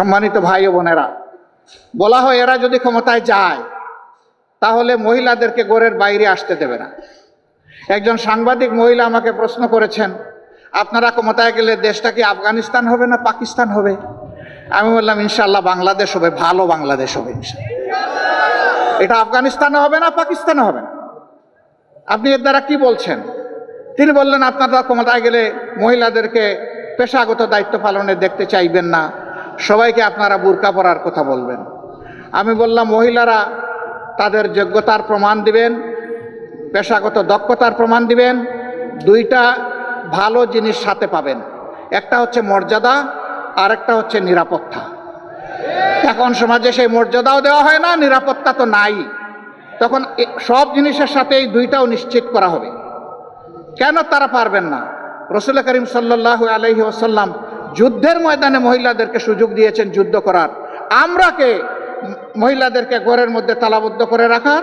সম্মানিত ভাই ও বোনেরা, বলা হয় এরা যদি ক্ষমতায় যায়, তাহলে মহিলাদেরকে গোরের বাইরে আসতে দেবে না। একজন সাংবাদিক মহিলা আমাকে প্রশ্ন করেছেন, আপনারা ক্ষমতায় গেলে দেশটা কি আফগানিস্তান হবে না পাকিস্তান হবে? আমি বললাম ইনশাল্লাহ বাংলাদেশ হবে, ভালো বাংলাদেশ হবে এটা আফগানিস্তানে হবে না পাকিস্তানে হবে না? আপনি এর দ্বারা কি বলছেন? তিনি বললেন, আপনারা ক্ষমতায় গেলে মহিলাদেরকে পেশাগত দায়িত্ব পালনে দেখতে চাইবেন না সবাইকে আপনারা বুরকা পরার কথা বলবেন। আমি বললাম, মহিলারা তাদের যোগ্যতার প্রমাণ দিবেন, পেশাগত দক্ষতার প্রমাণ দিবেন, দুইটা ভালো জিনিস সাথে পাবেন। একটা হচ্ছে মর্যাদা আর একটা হচ্ছে নিরাপত্তা। এখন সমাজে সেই মর্যাদাও দেওয়া হয় না, নিরাপত্তা তো নাই। তখন সব জিনিসের সাথে এই দুইটাও নিশ্চিত করা হবে। কেন তারা পারবেন না? রসুল করিম সাল্লাহ আলহি ওসাল্লাম যুদ্ধের ময়দানে মহিলাদেরকে সুযোগ দিয়েছেন যুদ্ধ করার। আমরা কে মহিলাদেরকে ঘরের মধ্যে তালাবদ্ধ করে রাখার।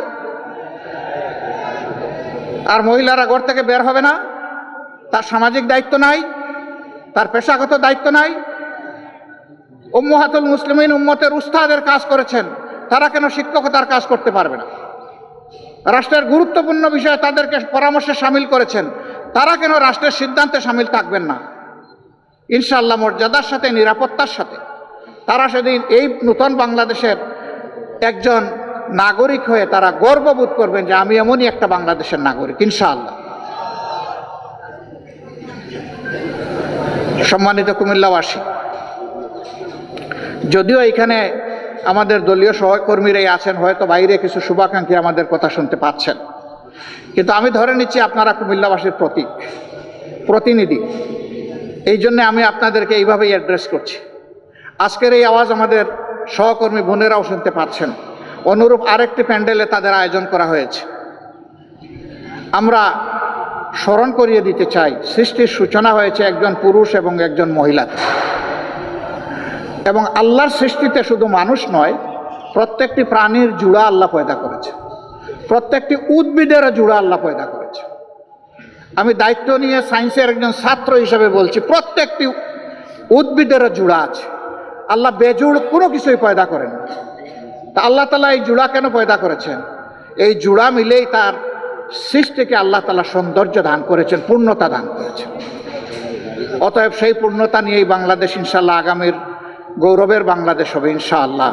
আর মহিলারা ঘর থেকে বের হবে না। তার সামাজিক দায়িত্ব নাই, তার পেশাগত দায়িত্ব নাই। উম্মহাতুল মুসলিমিন উম্মতের উস্তাদের কাজ করেছেন, তারা কেন শিক্ষকতার কাজ করতে পারবে না? রাষ্ট্রের গুরুত্বপূর্ণ বিষয়ে তাদেরকে পরামর্শে সামিল করেছেন, তারা কেন রাষ্ট্রের সিদ্ধান্তে সামিল থাকবেন না? ইনশাআল্লাহ মর্যাদার সাথে, নিরাপত্তার সাথে। তারা সেদিন এই নূতন বাংলাদেশের একজন নাগরিক হয়ে তারা গর্ববোধ করবেন যে আমি এমনই একটা বাংলাদেশের নাগরিক, ইনশাআল্লাহ। সম্মানিত কুমিল্লাবাসী, যদিও এখানে আমাদের দলীয় সহকর্মীরাই আছেন, হয়তো বাইরে কিছু শুভাকাঙ্ক্ষী আমাদের কথা শুনতে পাচ্ছেন। কিন্তু আমি ধরে নিচ্ছি আপনারা কুমিল্লাবাসীর প্রতীক প্রতিনিধি। এই জন্য আমি আপনাদেরকে এইভাবেই অ্যাড্রেস করছি। আজকের এই আওয়াজ আমাদের সহকর্মী বোনেরাও শুনতে পাচ্ছেন অনুরূপ আরেকটি প্যান্ডেলে তাদের আয়োজন করা হয়েছে। আমরা স্মরণ করিয়ে দিতে চাই, সৃষ্টির সূচনা হয়েছে একজন পুরুষ এবং একজন মহিলাতে এবং আল্লাহর সৃষ্টিতে শুধু মানুষ নয়, প্রত্যেকটি প্রাণীর জুড়া আল্লাহ পয়দা করেছে। প্রত্যেকটি উদ্ভিদেরও জুড়া আল্লাহ পয়দা আমি দায়িত্ব নিয়ে সায়েন্সের একজন ছাত্র হিসেবে বলছি, প্রত্যেকটি উদ্ভিদেরও জুড়া আছে। আল্লাহ বেজুড় কোনো কিছুই পয়দা করেন তা আল্লাহ তালা এই জুড়া কেন পয়দা করেছেন? এই জুড়া মিলেই তার সৃষ্টিকে আল্লাহ তালা সৌন্দর্য দান করেছেন, পূর্ণতা দান করেছেন। অতএব সেই পূর্ণতা নিয়েই বাংলাদেশ ইনশাল্লাহ আগামীর গৌরবের বাংলাদেশ হবে ইনশাআল্লাহ।